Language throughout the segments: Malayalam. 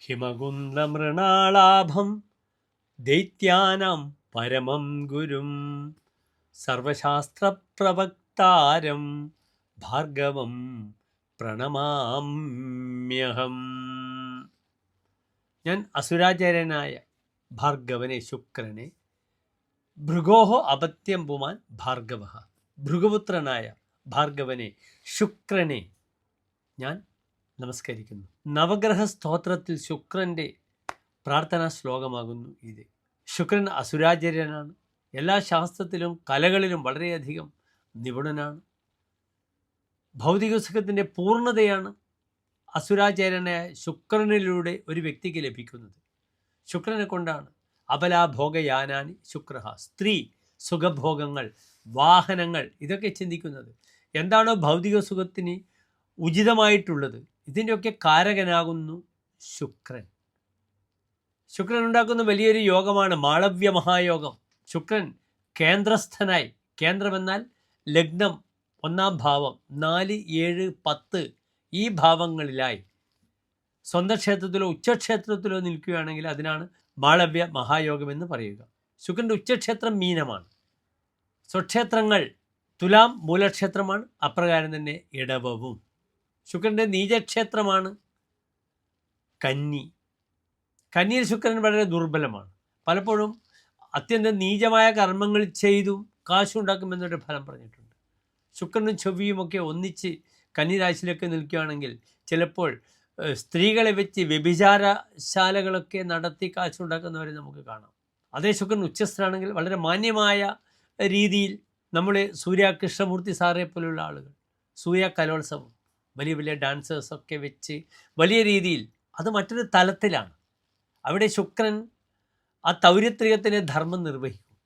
ഹിമകുന്ദമൃണാളാഭം ദൈത്യാനാം പരമം ഗുരും സർവശാസ്ത്രപ്രവക്താരം ഭാർഗവം പ്രണമാമ്യഹം. ഞാൻ അസുരാചാര്യനായ ഭാർഗവനെ ശുക്രനെ ഭൃഗോഹോ അപത്യം പുമാൻ ഭാർഗവ ഭൃഗപുത്രനായ ഭാർഗവനെ ശുക്രനെ ഞാൻ നമസ്കരിക്കുന്നു. നവഗ്രഹ സ്തോത്രത്തിൽ ശുക്രന്റെ പ്രാർത്ഥനാ ശ്ലോകമാകുന്നു ഇത്. ശുക്രൻ അസുരാചര്യനാണ്. എല്ലാ ശാസ്ത്രത്തിലും കലകളിലും വളരെയധികം നിപുണനാണ്. ഭൗതിക സുഖത്തിന്റെ പൂർണതയാണ് അസുരാചാര്യനായ ശുക്രനിലൂടെ ഒരു വ്യക്തിക്ക് ലഭിക്കുന്നത്. ശുക്രനെ കൊണ്ടാണ് അബലാഭോഗയാനാനി ശുക്ര സ്ത്രീ സുഖഭോഗങ്ങൾ വാഹനങ്ങൾ ഇതൊക്കെ ചിന്തിക്കുന്നത്. എന്താണോ ഭൗതിക സുഖത്തിന് ഉചിതമായിട്ടുള്ളത്? ഇതിന്റെയൊക്കെ കാരകനാകുന്നു ശുക്രൻ. ശുക്രൻ ഉണ്ടാക്കുന്ന വലിയൊരു യോഗമാണ് മാളവ്യ മഹായോഗം. ശുക്രൻ കേന്ദ്രസ്ഥനായി. കേന്ദ്രമെന്നാൽ ലഗ്നം ഒന്നാം ഭാവം നാല് ഏഴ് പത്ത് ഈ ഭാവങ്ങളിലായി. സ്വന്തം ക്ഷേത്രത്തിലോ ഉച്ചക്ഷേത്രത്തിലോ നിൽക്കുകയാണെങ്കിൽ അതിനാണ് മാളവ്യ മഹായോഗം എന്ന് പറയുക. ശുക്രന്റെ ഉച്ചക്ഷേത്രം മീനമാണ്. സ്വക്ഷേത്രങ്ങൾ തുലാം മൂലക്ഷേത്രമാണ്. അപ്രകാരം തന്നെ ഇടവവും. ശുക്രന്റെ നീചക്ഷേത്രമാണ് കന്നി. കന്നിയിൽ ശുക്രൻ വളരെ ദുർബലമാണ്. പലപ്പോഴും അത്യന്തം നീചമായ കർമ്മങ്ങൾ ചെയ്തും കാശുണ്ടാക്കുമെന്നൊരു ഫലം പറഞ്ഞിട്ടുണ്ട്. ശുക്രനും ചൊവ്വയുമൊക്കെ ഒന്നിച്ച് കന്നിരാശിയിലൊക്കെ നിൽക്കുകയാണെങ്കിൽ ചിലപ്പോൾ സ്ത്രീകളെ വെച്ച് വ്യഭിചാരശാലകളൊക്കെ നടത്തി കാശുണ്ടാക്കുന്നവരെ നമുക്ക് കാണാം. അതേ ശുക്രൻ ഉച്ചസ്ഥനാണെങ്കിൽ വളരെ മാന്യമായ രീതിയിൽ നമ്മുടെ സൂര്യ കൃഷ്ണമൂർത്തി സാറേ പോലുള്ള ആളുകൾ സൂര്യ കലോത്സവം. വലിയ വലിയ ഡാൻസേഴ്സൊക്കെ വെച്ച് വലിയ രീതിയിൽ അത് മറ്റൊരു തലത്തിലാണ്. അവിടെ ശുക്രൻ ആ തൗര്യത്രികത്തിന്റെ ധർമ്മം നിർവഹിക്കും.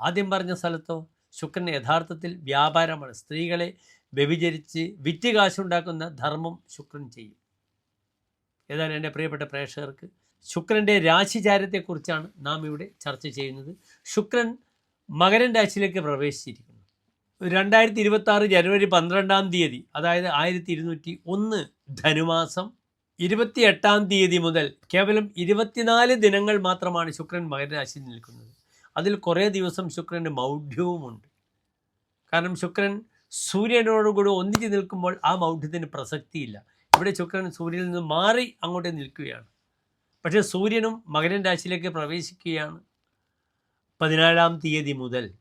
ആദ്യം പറഞ്ഞ സ്ഥലത്തോ ശുക്രൻ യഥാർത്ഥത്തിൽ വ്യാപാരമാണ്. സ്ത്രീകളെ വ്യഭിചരിച്ച് വിറ്റ് കാശുണ്ടാക്കുന്ന ധർമ്മം ശുക്രൻ ചെയ്യും. ഏതായാലും എന്റെ പ്രിയപ്പെട്ട പ്രേക്ഷകർക്ക് ശുക്രന്റെ രാശിചാരത്തെക്കുറിച്ചാണ് നാം ഇവിടെ ചർച്ച ചെയ്യുന്നത്. ശുക്രൻ മകരൻ രാശിയിലേക്ക് പ്രവേശിച്ചിരിക്കുന്നു. രണ്ടായിരത്തി ഇരുപത്തി ആറ് ജനുവരി പന്ത്രണ്ടാം തീയതി അതായത് ആയിരത്തി ഇരുന്നൂറ്റി ഒന്ന് ധനുമാസം ഇരുപത്തി എട്ടാം തീയതി മുതൽ കേവലം ഇരുപത്തിനാല് ദിനങ്ങൾ മാത്രമാണ് ശുക്രൻ മകരരാശിയിൽ നിൽക്കുന്നത്. അതിൽ കുറേ ദിവസം ശുക്രന് മൗഢ്യവുമുണ്ട്. കാരണം ശുക്രൻ സൂര്യനോടുകൂടി ഒന്നിച്ച് നിൽക്കുമ്പോൾ ആ മൗഢ്യത്തിന് പ്രസക്തിയില്ല. ഇവിടെ ശുക്രൻ സൂര്യനിൽ നിന്ന് മാറി അങ്ങോട്ട് നിൽക്കുകയാണ്. പക്ഷേ സൂര്യനും മകരൻ രാശിയിലേക്ക് പ്രവേശിക്കുകയാണ്. പതിനാലാം തീയതി മുതൽ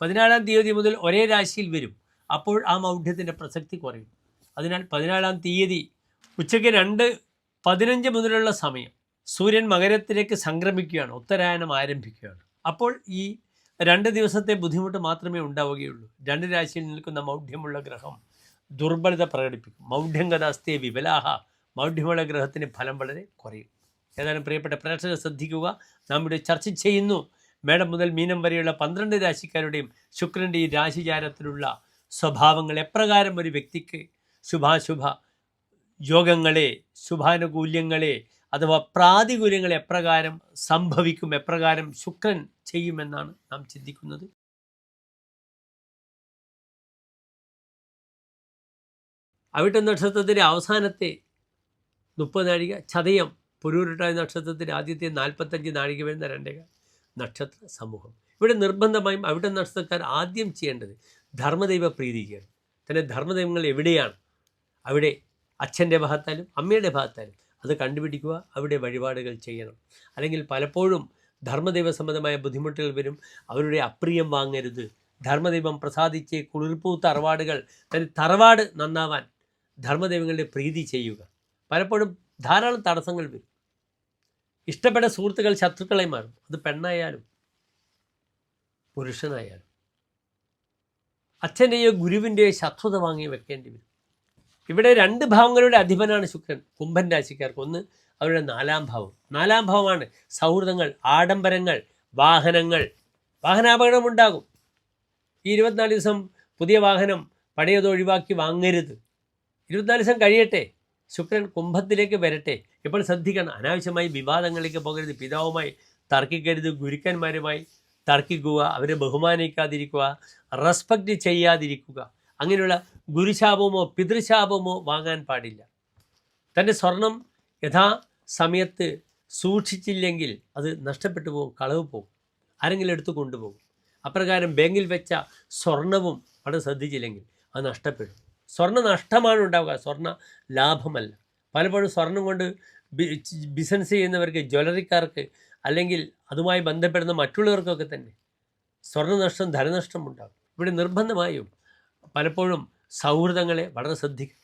പതിനാലാം തീയതി മുതൽ ഒരേ രാശിയിൽ വരും. അപ്പോൾ ആ മൗഢ്യത്തിന്റെ പ്രസക്തി കുറയും. അതിനാൽ പതിനാലാം തീയതി ഉച്ചയ്ക്ക് രണ്ട് പതിനഞ്ച് മുതലുള്ള സമയം സൂര്യൻ മകരത്തിലേക്ക് സംക്രമിക്കുകയാണ് ഉത്തരായനം ആരംഭിക്കുകയാണ്. അപ്പോൾ ഈ രണ്ട് ദിവസത്തെ ബുദ്ധിമുട്ട് മാത്രമേ ഉണ്ടാവുകയുള്ളൂ. രണ്ട് രാശിയിൽ നിൽക്കുന്ന മൗഢ്യമുള്ള ഗ്രഹം ദുർബലത പ്രകടിപ്പിക്കും. മൗഢ്യം കഥാസ്ഥയെ വിപലാഹ മൗഢ്യമുള്ള ഗ്രഹത്തിന് ഫലം വളരെ കുറയും. ഏതായാലും പ്രിയപ്പെട്ട പ്രേക്ഷകർ ശ്രദ്ധിക്കുക. നാം ഇവിടെ ചർച്ച ചെയ്യുന്നു. മേടം മുതൽ മീനം വരെയുള്ള പന്ത്രണ്ട് രാശിക്കാരുടെയും ശുക്രന്റെ ഈ രാശിചാരത്തിലുള്ള സ്വഭാവങ്ങൾ എപ്രകാരം ഒരു വ്യക്തിക്ക് ശുഭാശുഭ യോഗങ്ങളെ ശുഭാനുകൂല്യങ്ങളെ അഥവാ പ്രാതികൂല്യങ്ങൾ എപ്രകാരം സംഭവിക്കും എപ്രകാരം ശുക്രൻ ചെയ്യുമെന്നാണ് നാം ചിന്തിക്കുന്നത്. അവിട്ട നക്ഷത്രത്തിന്റെ അവസാനത്തെ മുപ്പത് നാഴിക ചതയം പുരൂരുട്ടായ നക്ഷത്രത്തിന്റെ ആദ്യത്തെ നാൽപ്പത്തഞ്ച് നാഴിക വരുന്ന രണ്ടേക നക്ഷത്ര സമൂഹം. ഇവിടെ നിർബന്ധമായും അവിടെ നക്ഷത്രക്കാർ ആദ്യം ചെയ്യേണ്ടത് ധർമ്മദൈവ പ്രീതിക്കാണ് തന്നെ ധർമ്മദൈവങ്ങൾ എവിടെയാണ്? അവിടെ അച്ഛന്റെ ഭാഗത്താലും അമ്മയുടെ ഭാഗത്താലും അത് കണ്ടുപിടിക്കുക അവിടെ വഴിപാടുകൾ ചെയ്യണം. അല്ലെങ്കിൽ പലപ്പോഴും ധർമ്മദൈവ സംബന്ധമായ ബുദ്ധിമുട്ടുകൾ വരും. അവരുടെ അപ്രിയം വാങ്ങരുത്. ധർമ്മദൈവം പ്രസാദിച്ച് കുളിർപ്പൂ തറവാടുകൾ തന്റെ തറവാട് നന്നാവാൻ ധർമ്മദൈവങ്ങളുടെ പ്രീതി ചെയ്യുക. പലപ്പോഴും ധാരാളം തടസ്സങ്ങൾ വരും. ഇഷ്ടപ്പെട്ട സുഹൃത്തുക്കൾ ശത്രുക്കളെ മാറും. അത് പെണ്ണായാലും പുരുഷനായാലും. അച്ഛന്റെയോ ഗുരുവിന്റെയോ ശത്രുത വാങ്ങി വെക്കേണ്ടി വരും. ഇവിടെ രണ്ട് ഭാവങ്ങളുടെ അധിപനാണ് ശുക്രൻ കുംഭൻ രാശിക്കാർക്ക്. ഒന്ന് അവരുടെ നാലാം ഭാവം. നാലാം ഭാവമാണ് സൗഹൃദങ്ങൾ ആഡംബരങ്ങൾ വാഹനങ്ങൾ. വാഹനാപകടം ഉണ്ടാകും. ഈ ഇരുപത്തിനാല് ദിവസം പുതിയ വാഹനം പഴയത് ഒഴിവാക്കി വാങ്ങരുത്. ഇരുപത്തിനാല് ദിവസം കഴിയട്ടെ. ശുക്രൻ കുംഭത്തിലേക്ക് വരട്ടെ. ഇപ്പോൾ ശ്രദ്ധിക്കണം. അനാവശ്യമായി വിവാദങ്ങളിലേക്ക് പോകരുത്. പിതാവുമായി തർക്കിക്കരുത്. ഗുരുക്കന്മാരുമായി തർക്കിക്കുക. അവരെ ബഹുമാനിക്കാതിരിക്കുക. റെസ്പെക്റ്റ് ചെയ്യാതിരിക്കുക. അങ്ങനെയുള്ള ഗുരുശാപമോ പിതൃശാപമോ വാങ്ങാൻ പാടില്ല. തന്റെ സ്വർണം യഥാ സമയത്ത് സൂക്ഷിച്ചില്ലെങ്കിൽ അത് നഷ്ടപ്പെട്ടു പോകും കളവ് പോകും. ആരെങ്കിലും എടുത്ത് കൊണ്ടുപോകും. അപ്രകാരം ബാങ്കിൽ വെച്ച സ്വർണവും അവിടെ ശ്രദ്ധിച്ചില്ലെങ്കിൽ അത് നഷ്ടപ്പെടും. സ്വർണ നഷ്ടമാണ് ഉണ്ടാവുക സ്വർണ ലാഭമല്ല. പലപ്പോഴും സ്വർണം കൊണ്ട് ബിസിനസ് ചെയ്യുന്നവർക്ക് ജ്വല്ലറിക്കാർക്ക് അല്ലെങ്കിൽ അതുമായി ബന്ധപ്പെടുന്ന മറ്റുള്ളവർക്കൊക്കെ തന്നെ സ്വർണനഷ്ടം ധനനഷ്ടം ഉണ്ടാകും. ഇവിടെ നിർബന്ധമായും പലപ്പോഴും സൗഹൃദങ്ങളെ വളരെ ശ്രദ്ധിക്കും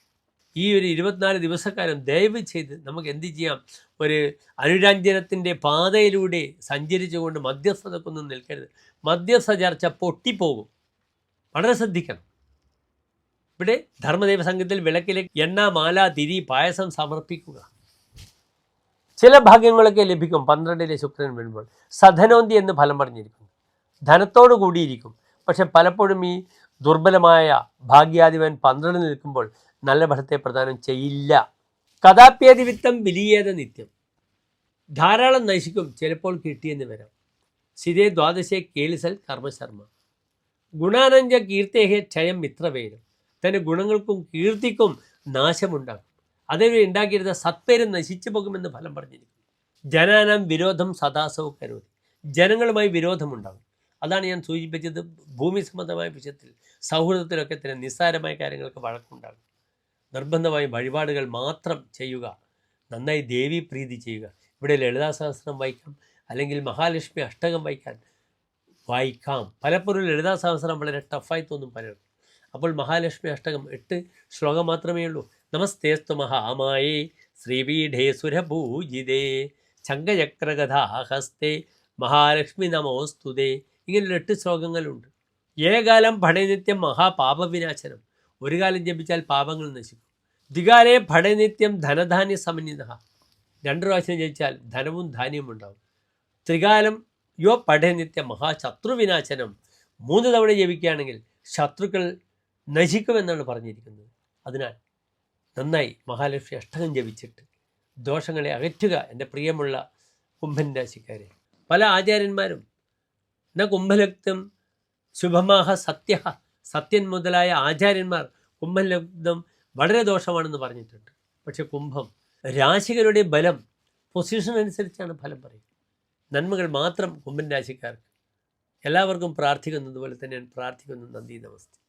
ഈ ഒരു ഇരുപത്തിനാല് ദിവസക്കാലം ദയവ് ചെയ്ത് നമുക്ക് എന്ത് ചെയ്യാം? ഒരു അനുരഞ്ജനത്തിന്റെ പാതയിലൂടെ സഞ്ചരിച്ചുകൊണ്ട് മധ്യസ്ഥതക്കൊന്നും നിൽക്കരുത്. മധ്യസ്ഥ ചർച്ച പൊട്ടിപ്പോകും. വളരെ ശ്രദ്ധിക്കണം. ഇവിടെ ധർമ്മദേവ സംഘത്തിൽ വിളക്കിലെ എണ്ണ മാല തിരി പായസം സമർപ്പിക്കുക. ചില ഭാഗ്യങ്ങളൊക്കെ ലഭിക്കും പന്ത്രണ്ടിലെ ശുക്രൻ വരുമ്പോൾ. സധനോന്തി എന്ന് ഫലം പറഞ്ഞിരിക്കുന്നു. ധനത്തോടു കൂടിയിരിക്കും. പക്ഷെ പലപ്പോഴും ഈ ദുർബലമായ ഭാഗ്യാധിപൻ പന്ത്രണ്ട് നിൽക്കുമ്പോൾ നല്ല ഫലത്തെ പ്രദാനം ചെയ്യില്ല. കഥാപ്യാധിപിത്തം വിലീയത നിത്യം. ധാരാളം നശിക്കും ചിലപ്പോൾ കിട്ടിയെന്ന് വരാം. സിതേ ദ്വാദശേ കേളിസൽ കർമ്മശർമ്മ. ഗുണാനഞ്ച കീർത്തേഹ ക്ഷയം മിത്രവേദം. തന്റെ ഗുണങ്ങൾക്കും കീർത്തിക്കും നാശമുണ്ടാകും അതുവഴി ഉണ്ടാക്കിയിരുന്ന സത്പേരും നശിച്ചു പോകുമെന്ന് ഫലം പറഞ്ഞിരിക്കുന്നു. ജനാനം വിരോധം സദാസവും കരുതി. ജനങ്ങളുമായി വിരോധമുണ്ടാകും. അതാണ് ഞാൻ സൂചിപ്പിച്ചത് ഭൂമി സംബന്ധമായ വിഷയത്തിൽ. സൗഹൃദത്തിലൊക്കെ തന്നെ നിസ്സാരമായ കാര്യങ്ങൾക്ക് വഴക്കുണ്ടാകും. നിർബന്ധമായി വഴിപാടുകൾ മാത്രം ചെയ്യുക. നന്നായി ദേവി പ്രീതി ചെയ്യുക. ഇവിടെ ലളിതാ സഹസ്രം വായിക്കാം. അല്ലെങ്കിൽ മഹാലക്ഷ്മി അഷ്ടകം വായിക്കാൻ വായിക്കാം. പലപ്പോഴും ലളിതാ സഹസ്രം വളരെ ടഫായി തോന്നും പലർക്കും. അപ്പോൾ മഹാലക്ഷ്മി അഷ്ടകം എട്ട് ശ്ലോകം മാത്രമേ ഉള്ളൂ. നമസ്തേസ്തു മഹാമായേ ശ്രീപീഠേ സുരഭൂജിതേ ശങ്കചക്രകഥാഹസ്തേ മഹാലക്ഷ്മി നമോസ്തുതേ. ഇങ്ങനെയുള്ള എട്ട് ശ്ലോകങ്ങളുണ്ട്. ഏകാലം ഭടനിത്യം മഹാപാപവിനാശനം. ഒരു കാലം ജപിച്ചാൽ പാപങ്ങൾ നശിക്കും. ദ്വികാലേ ഭടനിത്യം ധനധാന്യ സമന്വിത രണ്ട് പ്രാവശ്യം ജപിച്ചാൽ ധനവും ധാന്യവും ഉണ്ടാവും. ത്രികാലം യോ പഠനിത്യം മഹാശത്രുവിനാശനം. മൂന്ന് തവണ ജപിക്കുകയാണെങ്കിൽ ശത്രുക്കൾ നശിക്കുമെന്നാണ് പറഞ്ഞിരിക്കുന്നത്. അതിനാൽ നന്നായി മഹാലക്ഷ്മി അഷ്ടകം ജപിച്ചിട്ട് ദോഷങ്ങളെ അകറ്റുക എന്റെ പ്രിയമുള്ള കുംഭൻ രാശിക്കാരെ പല ആചാര്യന്മാരും ന കുംഭലക്തം ശുഭമാഹ സത്യ സത്യൻ മുതലായ ആചാര്യന്മാർ കുംഭലഗ്നം വളരെ ദോഷമാണെന്ന് പറഞ്ഞിട്ടുണ്ട്. പക്ഷേ കുംഭം രാശികളുടെ ബലം പൊസിഷൻ അനുസരിച്ചാണ് ഫലം പറയുന്നത്. നന്മകൾ മാത്രം കുംഭൻ രാശിക്കാർക്ക് എല്ലാവർക്കും പ്രാർത്ഥിക്കുന്നത് പോലെ തന്നെ ഞാൻ പ്രാർത്ഥിക്കുന്നു. നന്ദി നമസ്തേ.